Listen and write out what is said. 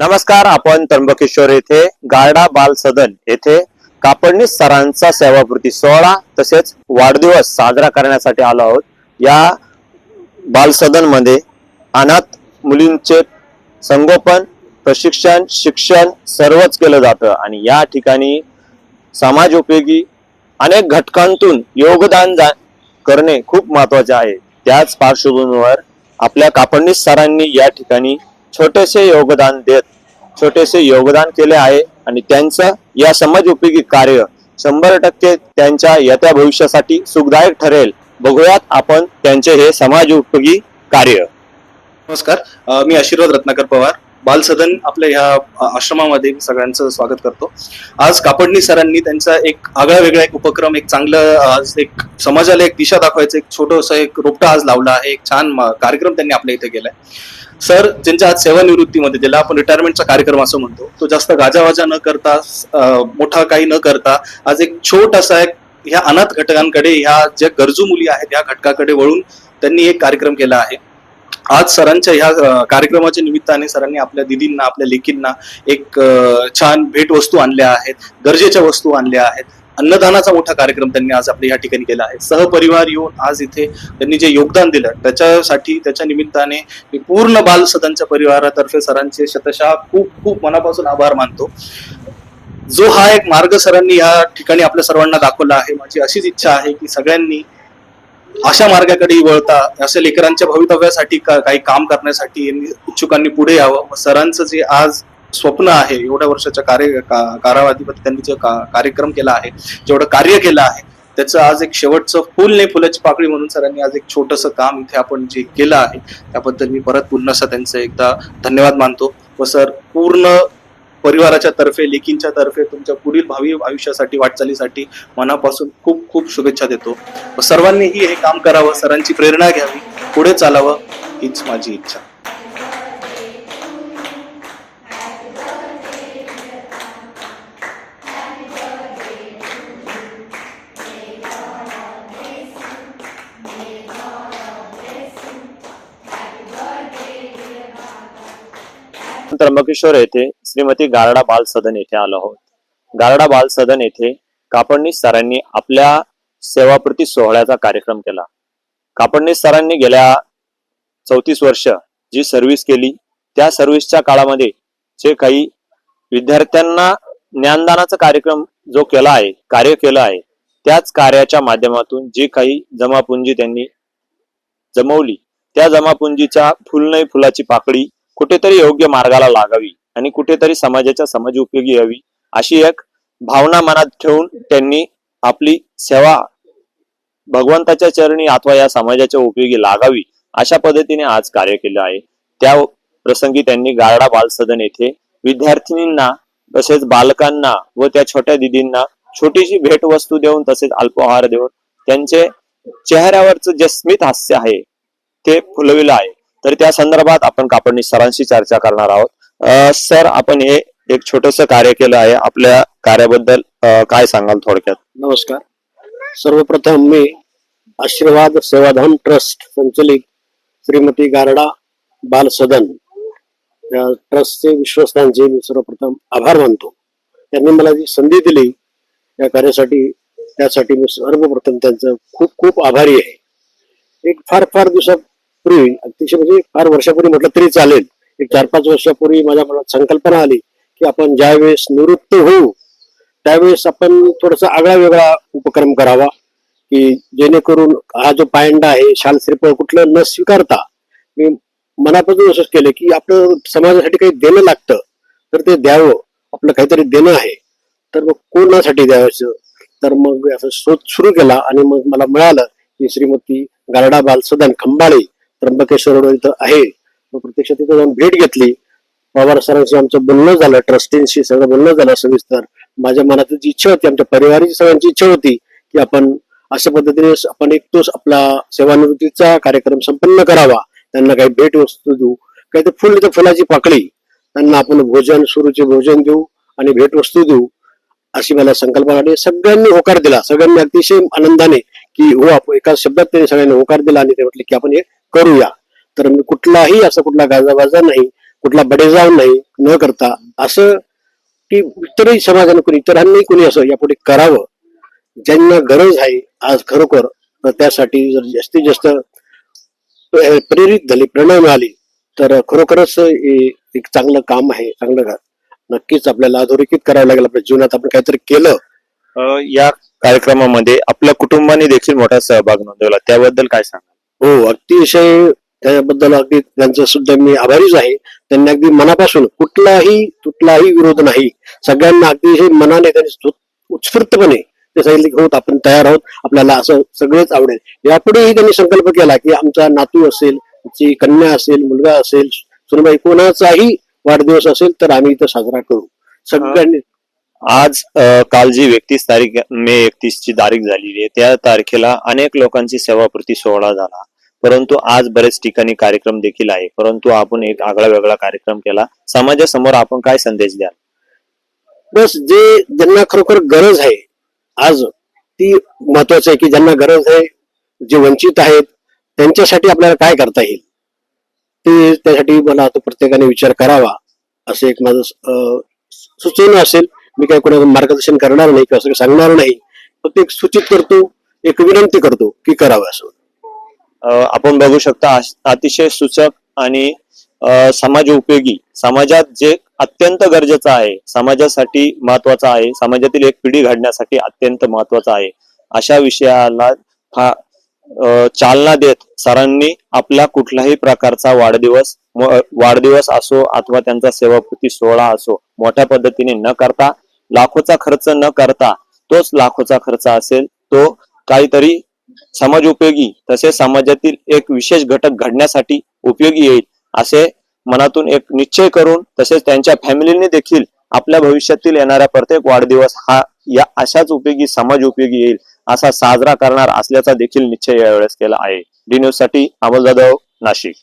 नमस्कार आपण त्र्यंबकेश्वर येथे गारडा बाल सदन येथे कापडणीस सरांचा सेवापूर्ती सोहळा तसेच वाढदिवस साजरा करण्यासाठी आलो आहोत. या बाल सदनमध्ये अनाथ मुलींचे संगोपन प्रशिक्षण शिक्षण सर्वच केलं जातं आणि या ठिकाणी समाज उपयोगी अनेक घटकांतून योगदान जा- करणे खूप महत्त्वाचे आहे. त्याच पार्श्वभूमीवर आपल्या कापडणीस सरांनी या ठिकाणी छोटेसे योगदान देत छोटेसे योगदान केले आहे आणि त्यांचं या समाज उपयोगी कार्य शंभर टक्के त्यांच्या येत्या भविष्यासाठी सुखदायक ठरेल. बघूयात आपण त्यांचे हे समाज उपयोगी कार्य. नमस्कार. मी आशीर्वाद रत्नाकर पवार. बाल सदन आपल्या ह्या आश्रमामध्ये सगळ्यांचं स्वागत करतो. आज कापडणी सरांनी त्यांचा एक आगळा वेगळा एक उपक्रम एक चांगलं आज एक समाजाला एक दिशा दाखवायचं एक छोटंसं एक रोपटा आज लावला आहे एक छान कार्यक्रम त्यांनी आपल्या इथे केलाय. सर ज्यांच्या आज सेवानिवृत्तीमध्ये ज्याला आपण रिटायरमेंटचा कार्यक्रम असं म्हणतो तो जास्त गाजावाजा न करता मोठा काही न करता आज एक छोटासा एक ह्या अनाथ घटकांकडे ह्या ज्या गरजू मुली आहेत ह्या घटकाकडे वळून त्यांनी एक कार्यक्रम केला आहे. आज सरांच्या ह्या कार्यक्रमाच्या निमित्ताने सरांनी आपल्या दिदींना आपल्या लेकींना एक छान भेटवस्तू आणल्या आहेत गरजेच्या वस्तू आणल्या आहेत. अन्नदानाचा मोठा कार्यक्रम त्यांनी आज आपल्या या ठिकाणी केला आहे. सहपरिवार येऊन आज इथे त्यांनी जे योगदान दिलं त्याच्यासाठी त्याच्या निमित्ताने मी पूर्ण बाल सदनच्या परिवारातर्फे सरांचे शतशः खूप खूप मनापासून आभार मानतो. जो हा एक मार्ग सरांनी या ठिकाणी आपल्या सर्वांना दाखवला आहे माझी अशीच इच्छा आहे की सगळ्यांनी अशा मार्गाकडे वळता अशा लेकरांच्या भवितव्यासाठी का- काही काम करण्यासाठी यांनी इच्छुकांनी पुढे यावं? व सरांचं जे आज स्वप्न आहे एवढ्या वर्षाच्या कार्य का- कारावाधीमध्ये त्यांनी जे का- कार्यक्रम केला आहे जेवढं कार्य केलं आहे त्याचं आज एक शेवटचं फुल नाही फुलाची पाकळी म्हणून सरांनी आज एक छोटंसं काम इथे आपण जे केलं आहे त्याबद्दल मी परत पुन्हा त्यांचं एकदा धन्यवाद मानतो. व सर पूर्ण परिवाराच्या तर्फे लेकींच्या तर्फे तुमच्या पुढील भावी आयुष्यासाठी वाटचालीसाठी मनापासून खूप खूप शुभेच्छा देतो. सर्वांनीही हे काम करावं सरांची प्रेरणा घ्यावी पुढे चालावं हीच माझी इच्छा. त्र्यंबकेश्वर येथे श्रीमती गारडा बाल सदन येथे आलो आहोत. गारडा बाल सदन येथे कापडणीस सरांनी आपल्या सेवाप्रती सोहळ्याचा कार्यक्रम केला. कापडणीस सरांनी गेल्या चौतीस वर्ष जी सर्व्हिस केली त्या सर्व्हिसच्या काळामध्ये जे काही विद्यार्थ्यांना ज्ञानदानाचा कार्यक्रम जो केला आहे कार्य केलं आहे त्याच कार्याच्या माध्यमातून जी काही जमापुंजी त्यांनी जमवली त्या जमापुंजीच्या फुल नाही फुलाची पाकळी कुठेतरी योग्य मार्गाला लागावी आणि कुठेतरी समाजाच्या समाज उपयोगी यावी अशी एक भावना मनात ठेवून त्यांनी आपली सेवा भगवंताच्या चरणी अथवा या समाजाच्या उपयोगी लागावी अशा पद्धतीने आज कार्य केलं आहे. त्या प्रसंगी त्यांनी गारडा बाल सदन येथे विद्यार्थिनींना तसेच बालकांना व त्या छोट्या दिदींना छोटीशी भेटवस्तू देऊन तसेच अल्पहार देऊन त्यांचे चेहऱ्यावरचं जे स्मित हास्य आहे ते फुलविलं आहे. तर त्या संदर्भात आपण कापडणी सरांशी चर्चा करणार आहोत. सर आपण हे एक छोटस कार्य केलं आहे. आपल्या कार्याबद्दल काय सांगाल थोडक्यात? नमस्कार. सर्वप्रथम मी आशीर्वाद सेवाधाम ट्रस्ट संचलित श्रीमती गारडा बाल सदन ट्रस्टचे विश्वस्तांचे मी सर्वप्रथम आभार मानतो. त्यांनी मला जी संधी दिली या कार्यासाठी त्यासाठी मी सर्वप्रथम त्यांचं खूप खूप आभारी आहे. एक फार फार दिवसात दिवसापूर्वी अतिशय म्हणजे फार वर्षापूर्वी म्हटलं तरी चालेल. एक चार पाच वर्षापूर्वी माझ्या मनात संकल्पना आली की आपण ज्यावेळेस निवृत्त होऊ त्यावेळेस आपण थोडासा आगळा वेगळा उपक्रम करावा की जेणेकरून हा जो पायंडा आहे शाल श्रीफळ कुठलं न स्वीकारता मी मनापासून असंच केलं की आपलं समाजासाठी काही देणं लागतं तर ते द्यावं आपलं काहीतरी देणं आहे. तर मग कोणासाठी द्यावायचं तर मग असं शोध सुरू केला आणि मग मला मिळालं की श्रीमती गारडा बाल सदन खंबाळे. त्र्यंबकेश्वर रोड इथं आहे. मग प्रत्यक्ष तिथे जाऊन भेट घेतली. पवार सरांशी आमचं बोलणं झालं ट्रस्टींशी सगळं बोलणं झालं सविस्तर माझ्या मनात जी इच्छा होती आमच्या परिवाराची सगळ्यांची इच्छा होती की आपण अशा पद्धतीने आपण एक तोच आपला सेवानिवृत्तीचा कार्यक्रम संपन्न करावा. त्यांना काही भेट वस्तू देऊ. काही तर फुल तर फुलाची पाकळी. त्यांना आपण भोजन सुरूचे भोजन देऊ आणि भेट वस्तू देऊ. अशी मला संकल्पना आली सगळ्यांनी होकार दिला. सगळ्यांनी अतिशय आनंदाने की हो आपण एका शब्दात त्यांनी सगळ्यांनी होकार दिला आणि ते म्हटले की आपण हे करूया. तर मी कुठलाही असा कुठला गाजाबाजा नाही कुठला बडेजाव नाही न करता असं की इतरही समाजाने कोणी इतरांनी कोणी असं यापुढे करावं. ज्यांना गरज आहे आज खरोखर तर त्यासाठी जर जास्तीत जास्त प्रेरित झाली प्रेरणा मिळाली तर खरोखरच हे एक चांगलं काम आहे चांगलं नक्कीच आपल्याला अधोरेखित करावं लागेल आपल्या जीवनात आपण काहीतरी केलं. या कार्यक्रमामध्ये आपल्या कुटुंबाने देखील मोठा सहभाग नोंदवला. त्याबद्दल काय सांगा हो अतिशय त्याबद्दल अगदी त्यांचं सुद्धा मी आभारीच आहे. त्यांनी अगदी मनापासून कुठलाही कुठलाही विरोध नाही. सगळ्यांना अगदी मनाने त्यांनी उत्स्फूर्तपणे ते सांगितले की होत आपण तयार आहोत. आपल्याला असं सगळेच आवडेल. यापुढेही त्यांनी संकल्प केला की आमचा नातू असेल ची कन्या असेल मुलगा असेल सुनबाई कोणाचाही वाढदिवस असेल तर आम्ही इथं साजरा करू. सगळ्यांनी आज काल जी एकतीस तारीख मे एकतीस ची तारीख झालेली आहे त्या तारखेला अनेक लोकांची सेवापूर्ती सोहळा झाला. परंतु आज बरेच ठिकाणी कार्यक्रम देखील आहे. परंतु आपण एक आगळा वेगळा कार्यक्रम केला. समाजासमोर आपण काय संदेश द्याल? बस जे ज्यांना खरोखर गरज आहे आज ती महत्वाची आहे की ज्यांना गरज आहे जे वंचित आहेत त्यांच्यासाठी आपल्याला काय करता येईल? ते त्यासाठी मला आता प्रत्येकाने विचार करावा असं एक माझं अं, सुचवणं असेल. मी काय कोणाचं मार्गदर्शन करणार नाही किंवा असं काही सांगणार नाही फक्त एक सूचित करतो एक विनंती करतो की करावं असं. आपण बघू शकता अतिशय सूचक आणि समाज उपयोगी समाजात जे अत्यंत गरजेचं आहे समाजासाठी महत्वाचं आहे समाजातील एक पिढी घडण्यासाठी अत्यंत महत्वाचं आहे. अशा विषयाला हा चालना देत सरांनी आपला कुठलाही प्रकारचा वाढदिवस वाढदिवस असो अथवा त्यांचा सेवापूर्ती सोहळा असो मोठ्या पद्धतीने न करता लाखोचा खर्च न करता तोच लाखोचा खर्च असेल तो काहीतरी समाज उपयोगी तसेच समाजातील एक विशेष घटक घडण्यासाठी उपयोगी येईल असे मनातून एक निश्चय करून तसेच त्यांच्या फॅमिलीने देखील आपल्या भविष्यातील येणाऱ्या प्रत्येक वाढदिवस हा या अशाच उपयोगी समाज उपयोगी येईल असा साजरा करणार असल्याचा देखील निश्चय यावेळेस केला आहे. डी न्यूजसाठी अमोल जाधव नाशिक.